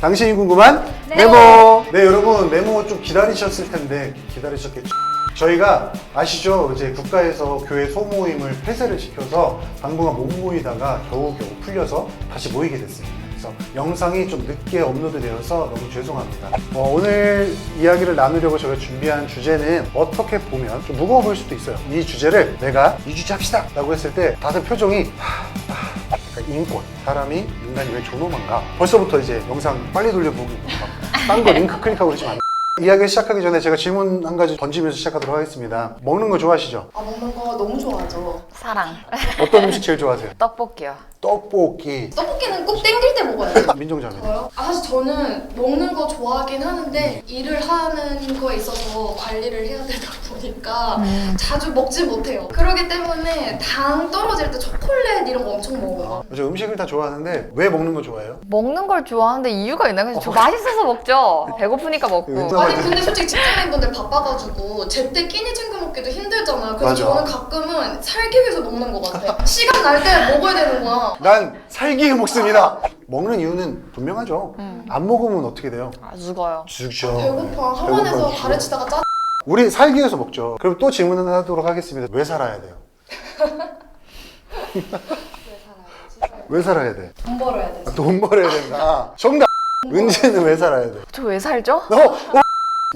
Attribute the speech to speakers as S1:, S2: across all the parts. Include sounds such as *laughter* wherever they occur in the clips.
S1: 당신이 궁금한
S2: 네모.
S1: 네모. 네 여러분 네모 좀 기다리셨을 텐데 기다리셨겠죠. 저희가 아시죠? 이제 국가에서 교회 소모임을 폐쇄를 시켜서 당분간 못 모이다가 겨우겨우 풀려서 다시 모이게 됐습니다. 그래서 영상이 좀 늦게 업로드 되어서 너무 죄송합니다. 어, 오늘 이야기를 나누려고 저희가 준비한 주제는 어떻게 보면 좀 무거워 보일 수도 있어요. 이 주제를 내가 이 주제 합시다! 라고 했을 때 다들 표정이 하, 하, 약간 인권 사람이 인간이 왜 존엄한가 벌써부터 이제 영상 빨리 돌려보고 딴거 링크 클릭하고 그러지 마 이야기 시작하기 전에 제가 질문 한 가지 던지면서 시작하도록 하겠습니다 먹는 거 좋아하시죠?
S3: 아 먹는 거 너무 좋아하죠.
S2: 사랑.
S1: 어떤 음식 제일 좋아하세요?
S2: 떡볶이요.
S1: 떡볶이
S3: 떡볶이는 꼭 땡길 때 먹어야 돼요. *laughs*
S1: 민정자매
S3: 저요? 아 사실 저는 먹는 거 좋아하긴 하는데 일을 하는 거에 있어서 관리를 해야 되다 *laughs* 보니까 자주 먹지 못해요. 그러기 때문에 당 떨어질 때 초콜릿 이런 거 엄청 먹어요.
S1: 저 음식을 다 좋아하는데 왜 먹는 거 좋아해요?
S2: 먹는 걸 좋아하는데 이유가 있나요? 그냥 저 맛있어서 먹죠. 배고프니까 먹고.
S1: 진짜
S3: 아니 근데 솔직히 직장인분들 바빠가지고 제때 끼니 챙겨 먹기도 힘들잖아요. 그래서
S1: 맞아.
S3: 저는 가끔은 살기 위해서 먹는 것 같아. 시간 날 때 먹어야 되는 거야.
S1: 난 살기 위해 먹습니다 먹는 이유는 분명하죠 안 먹으면 어떻게 돼요?
S2: 아, 죽어요.
S1: 죽죠
S3: 배고파. 학원에서
S1: 배고파,
S3: 가르치다가 짜.
S1: 우리 살기 위해서 먹죠 그럼 또 질문을 하도록 하겠습니다 왜 살아야 돼요? *laughs* 왜 살아야 돼?
S3: 돈 벌어야 돼.
S1: 돈 벌어야 된다. 정답. 은지는 왜 살아야 돼?
S2: 저 왜 살죠?
S1: 너 어?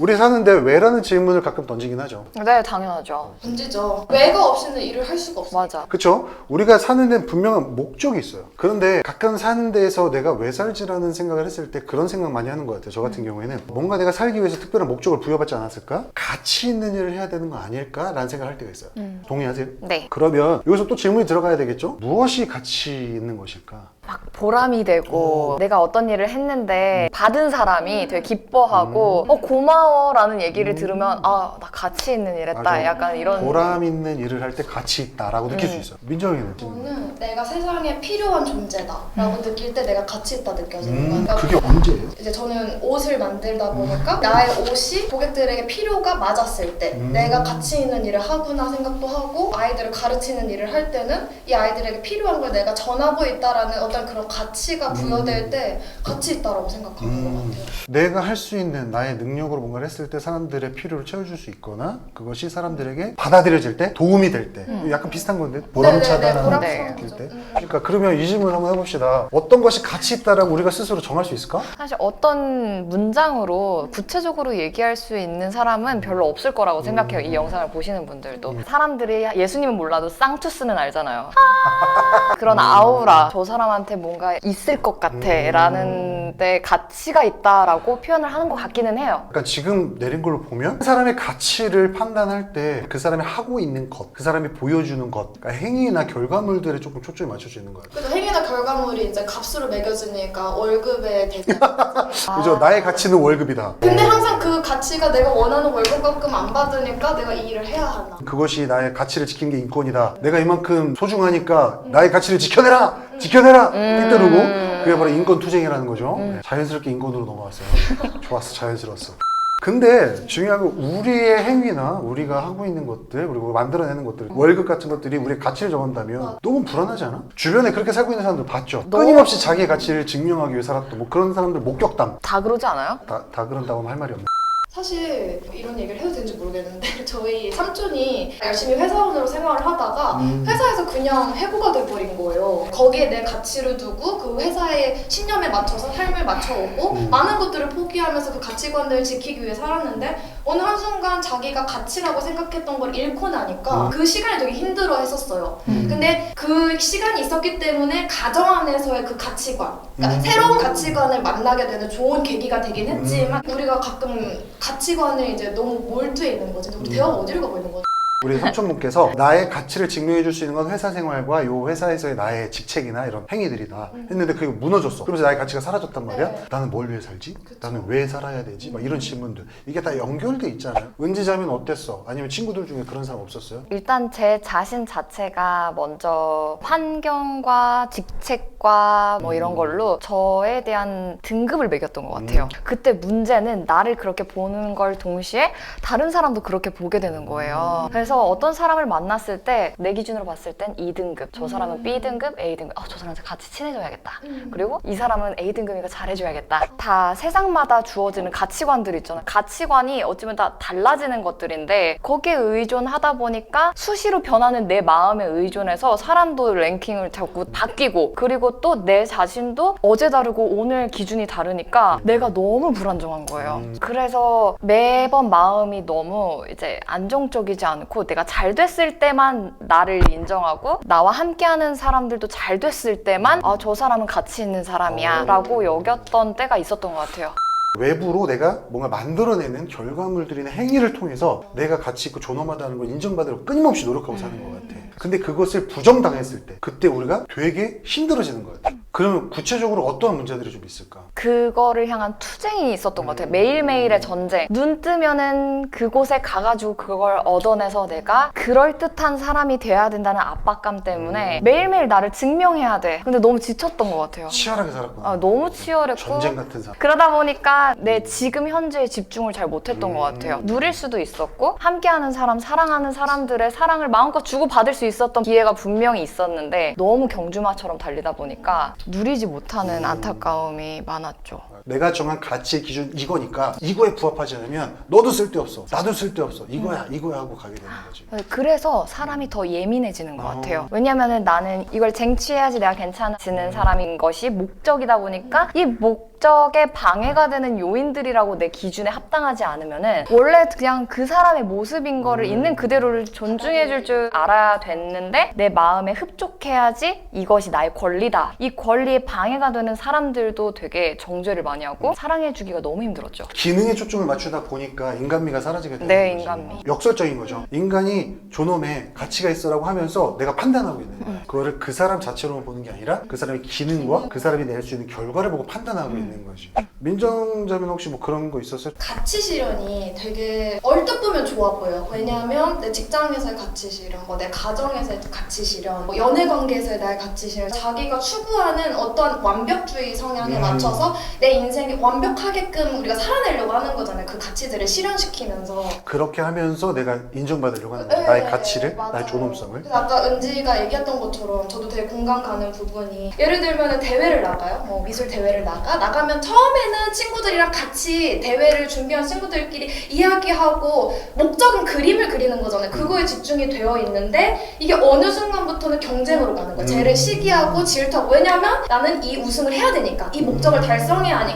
S1: 우리 사는데 왜라는 질문을 가끔 던지긴 하죠.
S2: 네, 당연하죠.
S3: 문제죠. 외가 없이는 일을 할 수가 없어.
S2: 맞아.
S1: 그쵸? 우리가 사는 데는 분명한 목적이 있어요. 그런데 가끔 사는 데에서 내가 왜 살지라는 생각을 했을 때 그런 생각 많이 하는 것 같아요. 저 같은 경우에는 뭔가 내가 살기 위해서 특별한 목적을 부여받지 않았을까? 가치 있는 일을 해야 되는 거 아닐까라는 생각을 할 때가 있어요. 동의하세요?
S2: 네.
S1: 그러면 여기서 또 질문이 들어가야 되겠죠? 무엇이 가치 있는 것일까?
S2: 막 보람이 되고 내가 어떤 일을 했는데 받은 사람이 되게 기뻐하고 어 고마워라는 얘기를 들으면 아 나 가치 있는 일 했다
S1: 맞아.
S2: 약간 이런
S1: 보람 있는 일을 할 때 가치 있다라고 느낄 수 있어요. 민정이는?
S3: 저는 내가 세상에 필요한 존재다라고 느낄 때 내가 가치 있다 느껴지는 거야.
S1: 음,
S3: 그러니까
S1: 그게 언제예요?
S3: 이제 저는 옷을 만들다 보니까 나의 옷이 고객들에게 필요가 맞았을 때
S1: 음.
S3: 내가 가치 있는 일을 하구나 생각도 하고 아이들을 가르치는 일을 할 때는 이 아이들에게 필요한 걸 내가 전하고 있다라는 어떤 그런 가치가 부여될 때 가치 있다라고 생각하는 것
S1: 음,
S3: 같아요.
S1: 내가 할 수 있는 나의 능력으로 뭔가를 했을 때 사람들의 필요를 채워줄 수 있거나 그것이 사람들에게 받아들여질 때 도움이 될 때 약간 비슷한 건데 보람차다라는
S3: 보람차는
S1: 느낄
S3: 거죠.
S1: 때
S3: 음.
S1: 그러니까 그러면 이 질문 한번 해봅시다 어떤 것이 가치 있다라고 우리가 스스로 정할 수 있을까?
S2: 사실 어떤 문장으로 구체적으로 얘기할 수 있는 사람은 별로 없을 거라고 생각해요. 이 영상을 보시는 분들도. 사람들이 예수님은 몰라도 쌍투스는 알잖아요. *laughs* 아, 그런 아우라. 저 사람한테 뭔가 있을 것 같아. 라는 데 가치가 있다라고 표현을 하는 것 같기는 해요.
S1: 그러니까 지금 내린 걸로 보면 그 사람의 가치를 판단할 때 그 사람이 하고 있는 것, 그 사람이 보여주는 것, 그러니까 행위나 결과물들에 조금 초점이 맞춰져 있는 거예요.
S3: 그래서 행위나 결과물이 이제 값으로 매겨지니까 월급의 대가 *laughs*
S1: 그죠? 나의 가치는 월급이다.
S3: 근데 항상 그 가치가 내가 원하는 월급만큼 안 받으니까 내가 이 일을 해야 하나.
S1: 그것이 나의 가치를 지킨 게 인권이다. 내가 이만큼 소중하니까 나의 가치를 지켜내라! 지켜내라! 삐뚤르고 그게 바로 인권 투쟁이라는 거죠. 네, 자연스럽게 인권으로 넘어왔어요. *laughs* 좋았어, 자연스러웠어. 근데 중요한 건 우리의 행위나 우리가 하고 있는 것들 그리고 만들어내는 것들 월급 같은 것들이 우리의 가치를 정한다면 너무 불안하지 않아? 주변에 그렇게 살고 있는 사람들 봤죠? 끊임없이 자기의 가치를 증명하기 위해 살았던 뭐 그런 사람들 목격담
S2: 다 그러지 않아요?
S1: 다, 다 그런다고 하면 할 말이 없네
S3: 사실 이런 얘기를 해도 되는지 모르겠는데 *laughs* 저희 삼촌이 열심히 회사원으로 생활을 하다가
S1: 음.
S3: 회사에서 그냥 해고가 돼버린 거예요. 거기에 내 가치를 두고 그 회사의 신념에 맞춰서 삶을 맞춰오고
S1: 음.
S3: 많은 것들을 포기하면서 그 가치관들을 지키기 위해 살았는데 어느 한순간 자기가 가치라고 생각했던 걸 잃고 나니까
S1: 음.
S3: 그 시간이 되게 힘들어 했었어요.
S1: 음.
S3: 근데 그 시간이 있었기 때문에 가정 안에서의 그 가치관, 그러니까
S1: 음.
S3: 새로운 가치관을 만나게 되는 좋은 계기가 되긴 했지만 우리가 가끔 가치관을 이제 너무 몰두해 있는 거지. 우리
S1: 음.
S3: 대화가 어디로 가고 있는 거지?
S1: 우리 삼촌분께서 나의 가치를 증명해 줄 수 있는 건 회사 생활과 요 회사에서의 나의 직책이나 이런 행위들이다 했는데 그게 무너졌어 그러면서 나의 가치가 사라졌단 말이야
S3: 네.
S1: 나는 뭘 위해 살지?
S3: 그쵸.
S1: 나는 왜 살아야 되지? 막 이런 질문들 이게 다 연결돼 있잖아요 은지자매는 어땠어? 아니면 친구들 중에 그런 사람 없었어요?
S2: 일단 제 자신 자체가 먼저 환경과 직책 모습과 뭐 이런 걸로 저에 대한 등급을 매겼던 것 같아요. 그때 문제는 나를 그렇게 보는 걸 동시에 다른 사람도 그렇게 보게 되는 거예요. 그래서 어떤 사람을 만났을 때 내 기준으로 봤을 땐 2등급, 저 사람은 B등급, A등급, 아, 저 사람한테 같이 친해져야겠다.
S3: 음.
S2: 그리고 이 사람은 A등급이니까 잘해줘야겠다. 다 세상마다 주어지는 가치관들 있잖아요. 가치관이 어쩌면 다 달라지는 것들인데 거기에 의존하다 보니까 수시로 변하는 내 마음에 의존해서 사람도 랭킹을 자꾸 바뀌고 그리고 또내 자신도 어제 다르고 오늘 기준이 다르니까 내가 너무 불안정한 거예요.
S1: 음.
S2: 그래서 매번 마음이 너무 이제 안정적이지 않고 내가 잘 됐을 때만 나를 인정하고 나와 함께하는 사람들도 잘 됐을 때만 아 저 사람은 가치 있는 사람이야
S1: 어.
S2: 라고 여겼던 때가 있었던 것 같아요.
S1: 외부로 내가 뭔가 만들어내는 결과물들이나 행위를 통해서 내가 가치 있고 존엄하다는 걸 인정받으려고 끊임없이 노력하고 사는 것 같아. 근데 그것을 부정당했을 때 그때 우리가 되게 힘들어지는 것 같아. 그러면 구체적으로 어떠한 문제들이 좀 있을까?
S2: 그거를 향한 투쟁이 있었던 것 같아요. 매일매일의 전쟁. 눈 뜨면은 그곳에 가가지고 그걸 얻어내서 내가 그럴듯한 사람이 돼야 된다는 압박감 때문에 매일매일 나를 증명해야 돼. 근데 너무 지쳤던 것 같아요.
S1: 치열하게 살았구나.
S2: 아, 너무 치열했고.
S1: 전쟁 같은 삶.
S2: 그러다 보니까 내 지금 현재에 집중을 잘 못했던
S1: 음.
S2: 것 같아요. 누릴 수도 있었고 함께하는 사람, 사랑하는 사람들의 사랑을 마음껏 주고 받을 수 있었던 기회가 분명히 있었는데 너무 경주마처럼 달리다 보니까 누리지 못하는
S1: 음.
S2: 안타까움이 많았죠.
S1: 내가 정한 가치의 기준 이거니까 이거에 부합하지 않으면 너도 쓸데없어. 나도 쓸데없어. 이거야, 이거야 하고 가게 되는 거지.
S2: 그래서 사람이 더 예민해지는 것
S1: 어.
S2: 같아요. 왜냐면은 나는 이걸 쟁취해야지 내가 괜찮아지는 사람인 것이 목적이다 보니까 이 목적에 방해가 되는 요인들이라고 내 기준에 합당하지 않으면은 원래 그냥 그 사람의 모습인 거를
S1: 음.
S2: 있는 그대로를 존중해 줄 줄 알아야 됐는데 내 마음에 흡족해야지 이것이 나의 권리다. 이 권리에 방해가 되는 사람들도 되게 정죄를 많이 하고 사랑해 주기가 너무 힘들었죠.
S1: 기능에 초점을 맞추다 보니까 인간미가 사라지게 되는
S2: 네,
S1: 거지.
S2: 인간미.
S1: 역설적인 거죠. 인간이 존엄에 가치가 있어라고 하면서 내가 판단하고 있는 거야. 그거를 그 사람 자체로만 보는 게 아니라 그 사람의 기능과 그 사람이 낼 수 있는 결과를 보고 판단하고 있는 거지. 민정자면 혹시 뭐 그런 거 있었어요?
S3: 가치 실현이 되게 얼뜻 보면 좋아 보여요. 왜냐하면 내 직장에서의 가치 실현, 뭐 내 가정에서의 가치 실현, 뭐 연애 관계에서의 나의 가치 실현, 자기가 추구하는 어떤 완벽주의 성향에
S1: 음.
S3: 맞춰서 내 인생이 완벽하게끔 우리가 살아내려고 하는 거잖아요. 그 가치들을 실현시키면서.
S1: 그렇게 하면서 내가 인정받으려고 하는 거야.
S3: 네,
S1: 나의 가치를,
S3: 맞아요.
S1: 나의 존엄성을.
S3: 그래서 아까 은지가 얘기했던 것처럼 저도 되게 공감 가는 부분이 예를 들면 대회를 나가요. 뭐 미술 대회를 나가 나가면 처음에는 친구들이랑 같이 대회를 준비한 친구들끼리 이야기하고 목적은 그림을 그리는 거잖아요. 그거에 집중이 되어 있는데 이게 어느 순간부터는 경쟁으로 가는 거예요. 쟤를 시기하고 질투하고 왜냐면 나는 이 우승을 해야 되니까 이 목적을 달성해야 하니까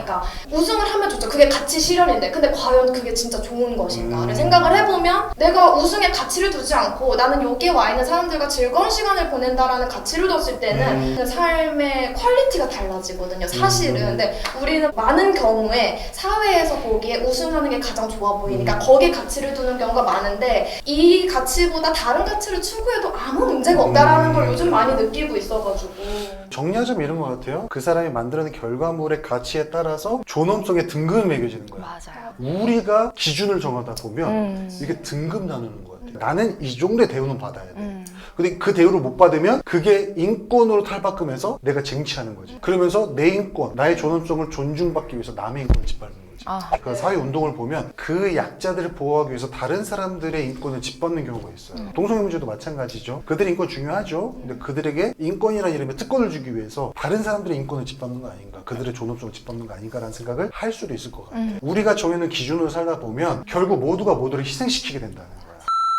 S3: 우승을 하면 좋죠. 그게 가치 실현인데 근데 과연 그게 진짜 좋은 것인가를
S1: 음.
S3: 생각을 해보면 내가 우승에 가치를 두지 않고 나는 여기에 와 있는 사람들과 즐거운 시간을 보낸다라는 가치를 뒀을 때는 그 삶의 퀄리티가 달라지거든요. 사실은.
S1: 음.
S3: 근데 우리는 많은 경우에 사회에서 보기에 우승하는 게 가장 좋아 보이니까
S1: 음.
S3: 거기에 가치를 두는 경우가 많은데 이 가치보다 다른 가치를 추구해도 아무 문제가 없다라는
S1: 음.
S3: 걸 요즘 많이 느끼고 있어가지고.
S1: 정리하자면 이런 것 같아요. 그 사람이 만들어낸 결과물의 가치에 따라서 존엄성의 등급이 매겨지는 거야.
S2: 맞아요.
S1: 우리가 기준을 정하다 보면
S2: 음.
S1: 이게 등급 나누는 것 같아요. 나는 이 정도의 대우는 받아야 돼.
S2: 음.
S1: 근데 그 대우를 못 받으면 그게 인권으로 탈바꿈해서 내가 쟁취하는 거지. 그러면서 내 인권, 나의 존엄성을 존중받기 위해서 남의 인권을 짓밟는 거 지.
S2: 아,
S1: 그 사회 운동을 보면 그 약자들을 보호하기 위해서 다른 사람들의 인권을 짓밟는 경우가 있어요.
S2: 음.
S1: 동성애 문제도 마찬가지죠. 그들의 인권 중요하죠. 근데 그들에게 인권이라는 이름의 특권을 주기 위해서 다른 사람들의 인권을 짓밟는 거 아닌가, 그들의 존엄성을 짓밟는 거 아닌가라는 생각을 할 수도 있을 것 같아요.
S2: 음.
S1: 우리가 정해놓은 기준으로 살다 보면 결국 모두가 모두를 희생시키게 된다는.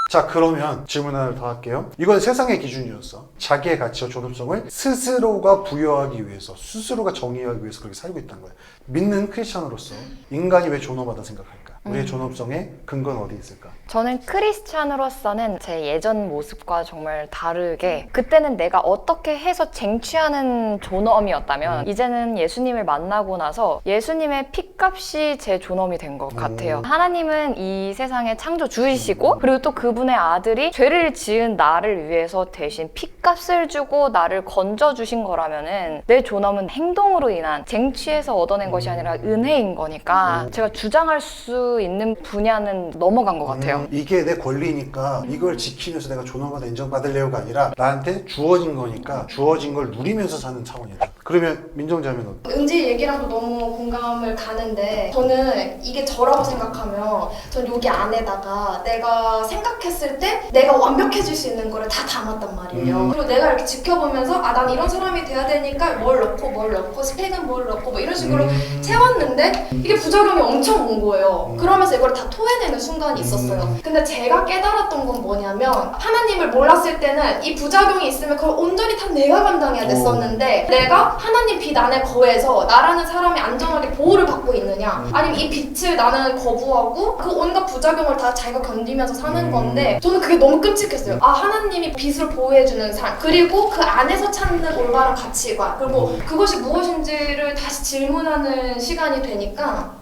S1: 자 그러면 질문 하나를 더 할게요. 이건 세상의 기준이었어. 자기의 가치와 존엄성을 스스로가 부여하기 위해서, 스스로가 정의하기 위해서 그렇게 살고 있다는 거야. 믿는 크리스천으로서 인간이 왜 존엄하다 생각할까? 우리의 존엄성의 근거는 어디 있을까?
S2: 저는 크리스찬으로서는 제 예전 모습과 정말 다르게 그때는 내가 어떻게 해서 쟁취하는 존엄이었다면 이제는 예수님을 만나고 나서 예수님의 핏값이 제 존엄이 된 것 같아요.
S1: 음.
S2: 하나님은 이 세상의 창조주이시고 그리고 또 그분의 아들이 죄를 지은 나를 위해서 대신 핏값을 주고 나를 건져주신 거라면은 내 존엄은 행동으로 인한 쟁취해서 얻어낸 것이 아니라 은혜인 거니까 제가 주장할 수수 있는 분야는 넘어간 것 같아요.
S1: 음, 이게 내 권리니까 이걸 지키면서 내가 존엄하다 인정받으려고가 아니라 나한테 주어진 거니까 주어진 걸 누리면서 사는 차원이다. 그러면 민정자면 어때?
S3: 은지 얘기랑도 너무 공감을 가는데 저는 이게 저라고 생각하면 전 여기 안에다가 내가 생각했을 때 내가 완벽해질 수 있는 거를 다 담았단 말이에요.
S1: 음.
S3: 그리고 내가 이렇게 지켜보면서 아 난 이런 사람이 돼야 되니까 뭘 넣고 뭘 넣고 스펙은 뭘 넣고 뭐 이런 식으로
S1: 음.
S3: 채웠는데 이게 부작용이 엄청 온 거예요.
S1: 음.
S3: 그러면서 이걸 다 토해내는 순간이 있었어요.
S1: 음.
S3: 근데 제가 깨달았던 건 뭐냐면 하나님을 몰랐을 때는 이 부작용이 있으면 그걸 온전히 다 내가 감당해야
S1: 어.
S3: 됐었는데 내가 하나님 빛 안에 거해서 나라는 사람이 안정하게 보호를 받고 있느냐
S1: 음.
S3: 아니면 이 빛을 나는 거부하고 그 온갖 부작용을 다 자기가 견디면서 사는
S1: 음.
S3: 건데 저는 그게 너무 끔찍했어요. 아 하나님이 빛을 보호해주는 삶 그리고 그 안에서 찾는 올바른 가치관 그리고
S1: 음.
S3: 그것이 무엇인지를 다시 질문하는 시간이 되니까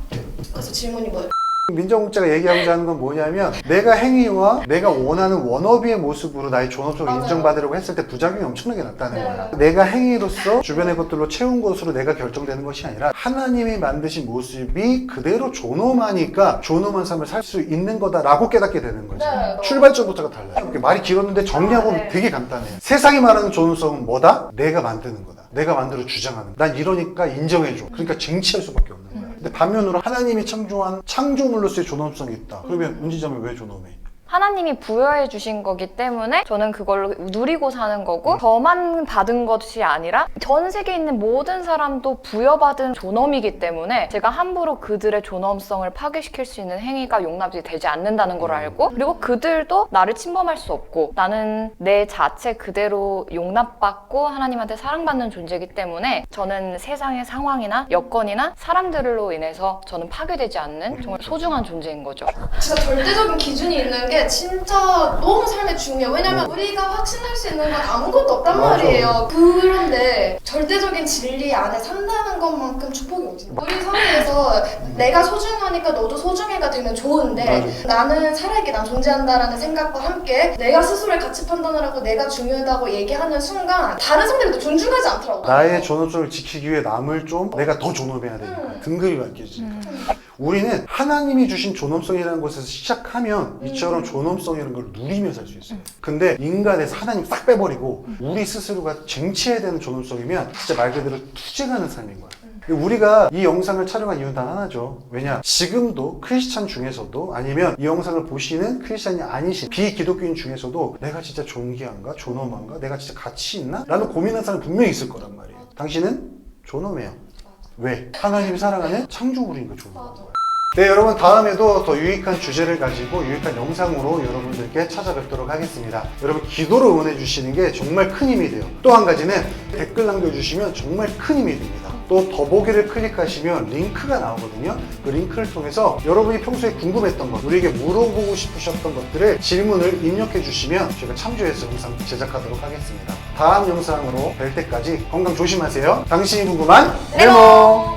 S3: 그래서 질문이 뭐예요?
S1: 민정국자가 얘기하고자 하는 건 뭐냐면 내가 행위와 내가 원하는 원어비의 모습으로 나의 존엄성을
S3: 맞아요.
S1: 인정받으려고 했을 때 부작용이 엄청나게 났다는
S3: 네.
S1: 거야. 내가 행위로서 주변의 것들로 채운 것으로 내가 결정되는 것이 아니라 하나님이 만드신 모습이 그대로 존엄하니까 존엄한 삶을 살 수 있는 거다라고 깨닫게 되는 거지.
S3: 네.
S1: 출발점부터가 달라요. 이렇게 말이 길었는데 정리하고는
S3: 아, 네.
S1: 되게 간단해. 세상이 말하는 존엄성은 뭐다? 내가 만드는 거다. 내가 만들어 주장하는 거다. 난 이러니까 인정해줘. 그러니까 쟁취할 수밖에 없는 거야. 반면으로 하나님이 창조한 창조물로서의 존엄성이 있다. 그러면 은지자면 왜 존엄해?
S2: 하나님이 부여해 주신 거기 때문에 저는 그걸로 누리고 사는 거고 저만 받은 것이 아니라 전 세계에 있는 모든 사람도 부여받은 존엄이기 때문에 제가 함부로 그들의 존엄성을 파괴시킬 수 있는 행위가 용납이 되지 않는다는 걸 알고 그리고 그들도 나를 침범할 수 없고 나는 내 자체 그대로 용납받고 하나님한테 사랑받는 존재이기 때문에 저는 세상의 상황이나 여건이나 사람들로 인해서 저는 파괴되지 않는 정말 소중한 존재인 거죠.
S3: 진짜 절대적인 기준이 있는 게 진짜 너무 삶에 중요해요. 왜냐면 우리가 확신할 수 있는 건 아무것도 없단
S1: 맞아.
S3: 말이에요. 그런데 절대적인 진리 안에 산다는 것만큼 축복이 있나? 우리 사회에서 내가 소중하니까 너도 소중해가 되면 좋은데 나는 살아있게 난 존재한다라는 생각과 함께 내가 스스로의 가치 판단을 하고 내가 중요하다고 얘기하는 순간 다른 사람들도 존중하지 않더라고요.
S1: 나의 존엄성을 지키기 위해 남을 좀 내가 더 존엄해야 되니까
S3: 음.
S1: 등급이 바뀌어지니까 우리는 하나님이 주신 존엄성이라는 것에서 시작하면 이처럼 존엄성이라는 걸 누리며 살 수 있어요. 근데 인간에서 하나님 싹 빼버리고 우리 스스로가 쟁취해야 되는 존엄성이면 진짜 말 그대로 투쟁하는 삶인 거야 우리가 이 영상을 촬영한 이유는 단 하나죠. 왜냐? 지금도 크리스찬 중에서도 아니면 이 영상을 보시는 크리스찬이 아니신 비기독교인 중에서도 내가 진짜 존귀한가? 존엄한가? 내가 진짜 가치 있나? 라는 고민하는 사람 분명히 있을 거란 말이에요. 당신은 존엄해요. 왜? 하나님이 사랑하는 창조물이니까 존엄한 거예요. 네, 여러분 다음에도 더 유익한 주제를 가지고 유익한 영상으로 여러분들께 찾아뵙도록 하겠습니다. 여러분 기도로 응원해 주시는 게 정말 큰 힘이 돼요. 또 한 가지는 댓글 남겨주시면 정말 큰 힘이 됩니다. 또 더보기를 클릭하시면 링크가 나오거든요. 그 링크를 통해서 여러분이 평소에 궁금했던 것, 우리에게 물어보고 싶으셨던 것들을 질문을 입력해 주시면 저희가 참조해서 영상 제작하도록 하겠습니다. 다음 영상으로 뵐 때까지 건강 조심하세요. 당신이 궁금한 네모!